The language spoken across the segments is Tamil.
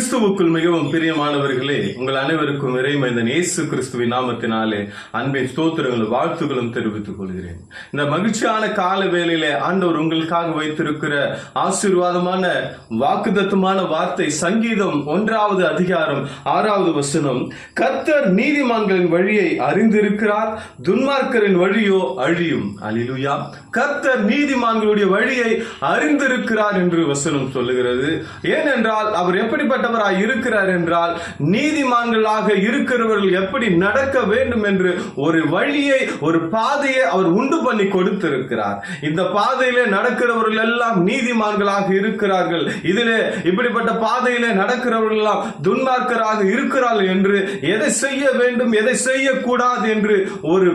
கிறிஸ்துவுக்குள் மிகவும் பிரியமானவர்களே உங்கள் அனைவருக்கும் இறைமைந்தன் இயேசு கிறிஸ்துவின் நாமத்தினாலே அன்பின் ஸ்தோத்திரங்களும் வாழ்த்துக்களும் தெரிவித்துக் கொள்கிறேன். இந்த மகிழ்ச்சியான கால வேளையிலே ஆண்டவர் உங்களுக்காக வைத்திருக்கிற ஆசீர்வாதமான வாக்குதத்துமான வார்த்தை சங்கீதம் ஒன்றாவது அதிகாரம் ஆறாவது வசனம் கர்த்தர் நீதிமான்களின் வழியை அறிந்திருக்கிறார் துன்மார்க்கரின் வழியோ அழியும். அழிலுயா கர்த்தர் நீதிமான்களுடைய வழியை அறிந்திருக்கிறார் என்று வசனம் சொல்லுகிறது. ஏனென்றால் அவர் எப்படிப்பட்ட ஆண்டவராய் இருக்கிறார் என்றால் நீதிமான்களாக இருக்கிறவர்கள் எப்படி நடக்க வேண்டும் என்று ஒரு வழியை ஒரு பாதையை அவர் உண்டு பண்ணி கொடுத்திருக்கிறார். இந்த பாதையிலே நடக்கிறவர்கள் எல்லாம் நீதிமான்களாக இருக்கிறார்கள். இதிலே இப்படிப்பட்ட பாதையிலே நடக்கிறவர்கள் எல்லாம் துன்மார்க்கராக இருக்கிறார்கள் என்று எதை செய்ய வேண்டும் எதை செய்யக்கூடாது என்று ஒரு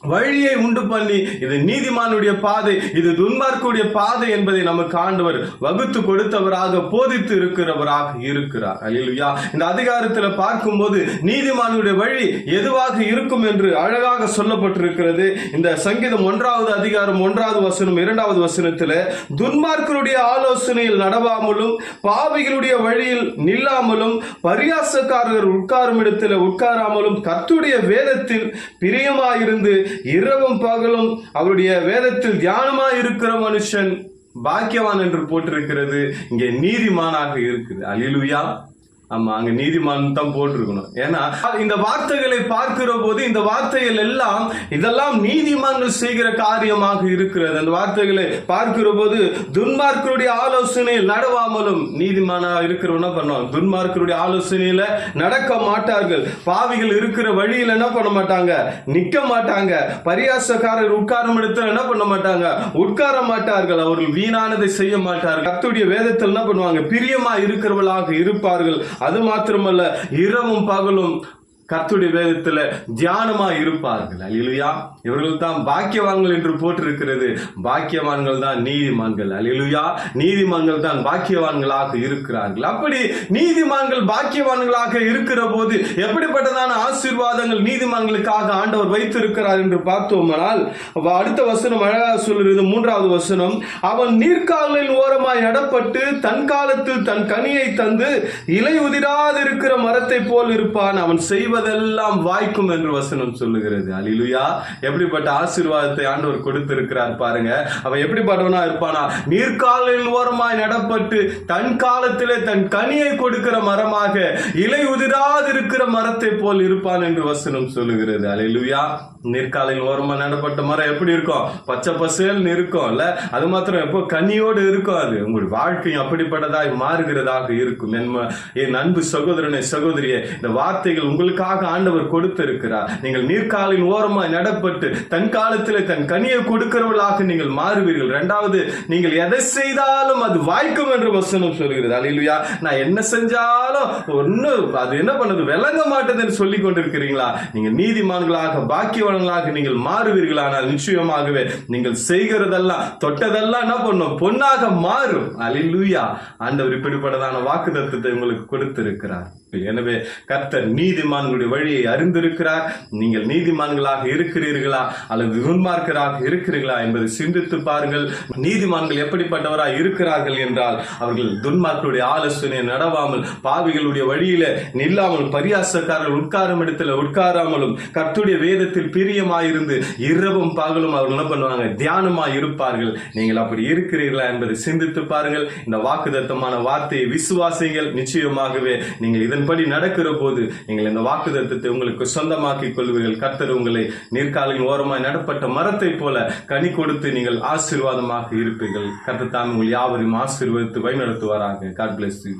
வழியை உண்டு பண்ணி இது நீதிமானுடைய பாதை இது துன்மார்க்குடைய பாதை என்பதை நமக்கு ஆண்டவர் வகுத்து கொடுத்தவராக போதித்து இருக்கிறவராக இருக்கிறார். அல்லேலூயா. இந்த அதிகாரத்தில் பார்க்கும்போது நீதிமானுடைய வழி எதுவாக இருக்கும் என்று அழகாக சொல்லப்பட்டிருக்கிறது. இந்த சங்கீதம் ஒன்றாவது அதிகாரம் ஒன்றாவது வசனம் இரண்டாவது வசனத்தில் துன்மார்க்கருடைய ஆலோசனையில் நடவாமலும் பாவிகளுடைய வழியில் நில்லாமலும் பரியாசக்காரர் உட்காரும் இடத்தில் உட்காராமலும் கத்துடைய வேதத்தில் பிரியமாயிருந்து இரவும் பகலும் அவருடைய வேதத்தில் தியானமா இருக்கிற மனுஷன் பாக்கியவான் என்று போட்டிருக்கிறது. இங்கே நீதிமானாக இருக்குது. அலிலுயா. ஆமா அங்க நீதிமான் தான் போட்டிருக்கணும். ஏன்னா இந்த வார்த்தைகளை பார்க்கிற போது இந்த வார்த்தைகள் எல்லாம் இதெல்லாம் நீதிமான்கள் செய்கிற காரியமாக இருக்கிறது. அந்த வார்த்தைகளை பார்க்கிற போது துன்மார்க்கருடைய ஆலோசனையில் நடவாமலும் நீதிமானா இருக்கிறவன பண்ணுவாங்க? துன்மார்க்கருடைய ஆலோசனையில நடக்க மாட்டார்கள். பாவிகள் இருக்கிற வழியில் என்ன பண்ண மாட்டாங்க? நிக்க மாட்டாங்க. பரியாசக்காரர் உட்காரும் இடத்துல என்ன பண்ண மாட்டாங்க? உட்கார மாட்டார்கள். அவர்கள் வீணானதை செய்ய மாட்டார்கள். கத்துடைய வேதத்தில் என்ன பண்ணுவாங்க? பிரியமா இருக்கிறவர்களாக இருப்பார்கள். அது மாத்திரமல்ல இரவும் பகலும் கத்துடைய வேதத்துல தியானமா இருப்பார்கள். அலிலுயா இவர்கள் தான் பாக்கியவான்கள் என்று போட்டிருக்கிறது. பாக்கியவான்கள் தான் நீதிமான்கள். அலிலுயா நீதிமான்கள் தான் பாக்கியவான்களாக இருக்கிறார்கள். அப்படி நீதிமான்கள் பாக்கியவான்களாக இருக்கிற போது எப்படிப்பட்டதான ஆசீர்வாதங்கள் நீதிமான்களுக்காக ஆண்டவர் வைத்திருக்கிறார் என்று பார்த்தோமானால் அடுத்த வசனம் அழகாக சொல்லுறது மூன்றாவது வசனம் அவன் நீர்க்காலின் ஓரமாய் நடப்பட்டு தன் காலத்தில் தன் கனியை தந்து இலை உதிராதிருக்கிற மரத்தை போல் இருப்பான். அவன் செய்வது செய்வதெல்லாம் வாய்க்கும் என்று வசனம் சொல்லுகிறது. அலிலுயா எப்படிப்பட்ட ஆசீர்வாதத்தை ஆண்டவர் கொடுத்திருக்கிறார் பாருங்க. அவன் எப்படிப்பட்டவனா இருப்பானா? நீர்காலில் ஓரமாய் நடப்பட்டு தன் காலத்திலே தன் கனியை கொடுக்கிற மரமாக இலை உதிராது இருக்கிற மரத்தை போல் இருப்பான் என்று வசனம் சொல்லுகிறது. அலிலுயா நீர்காலில் ஓரமா நடப்பட்ட மரம் எப்படி இருக்கும்? பச்சை பசேல்னு இருக்கும் இல்ல? அது மாத்திரம் எப்போ கனியோடு இருக்கும்? அது உங்களுடைய வாழ்க்கையும் அப்படிப்பட்டதாய் மாறுகிறதாக இருக்கும். என் அன்பு சகோதரனை சகோதரியே இந்த வார்த்தைகள் உங்களுக்காக ஆண்டவர் கொடுத்திருக்கிறார். நீங்கள் நீர்காலின் ஓரமாய் நடப்பட்டு தன் காலத்தில் தன் கனியை கொடுக்கிறவர்களாக நீங்கள் மாறுவீர்கள். ரெண்டாவது நீங்கள் எதை செய்தாலும் அது வாய்க்கும் என்று வசனம் சொல்கிறது. அலையிலுயா நான் என்ன செஞ்சாலும் ஒன்றும் அது என்ன பண்ணது? விளங்க மாட்டதுன்னு சொல்லி கொண்டிருக்கிறீங்களா? நீங்கள் நீதிமான்களாக பாக்கியவான்களாக நீங்கள் மாறுவீர்களானால் நிச்சயமாகவே நீங்கள் செய்கிறதெல்லாம் தொட்டதெல்லாம் என்ன பண்ணும்? பொன்னாக மாறும். அலிலுயா ஆண்டவர் இப்படிப்பட்டதான வாக்கு தத்துவத்தை உங்களுக்கு கொடுத்திருக்கிறார். எனவே கர்த்தர் நீதிமான் உங்களுடைய வழியை அறிந்திருக்கிறார். நீங்கள் நீதிமான்களாக இருக்கிறீர்களா அல்லது துன்மார்க்கராக இருக்கிறீர்களா என்பதை சிந்தித்து பாருங்கள். நீதிமான்கள் எப்படிப்பட்டவராக இருக்கிறார்கள் என்றால் அவர்கள் துன்மார்களுடைய ஆலோசனையை நடவாமல் பாவிகளுடைய வழியில நில்லாமல் பரியாசக்காரர்கள் உட்காரும் இடத்துல உட்காராமலும் கர்த்துடைய வேதத்தில் பிரியமாயிருந்து இரவும் பகலும் அவர்கள் என்ன பண்ணுவாங்க? தியானமாய் இருப்பார்கள். நீங்கள் அப்படி இருக்கிறீர்களா என்பதை சிந்தித்து பாருங்கள். இந்த வாக்குதத்தமான வார்த்தையை விசுவாசிங்கள் நிச்சயமாகவே நீங்கள் இதன்படி நடக்கிற போது நீங்கள் இந்த வாக்கு வாக்குதத்தத்தை உங்களுக்கு சொந்தமாக்கிக் கொள்வீர்கள். கர்த்தர் உங்களை நீர்காலின் ஓரமாய் நடப்பட்ட மரத்தை போல கனி கொடுத்து நீங்கள் ஆசீர்வாதமாக இருப்பீர்கள். கர்த்தர் தான் உங்கள் யாவரையும் ஆசீர்வதித்து வழிநடத்துவாராக. God bless you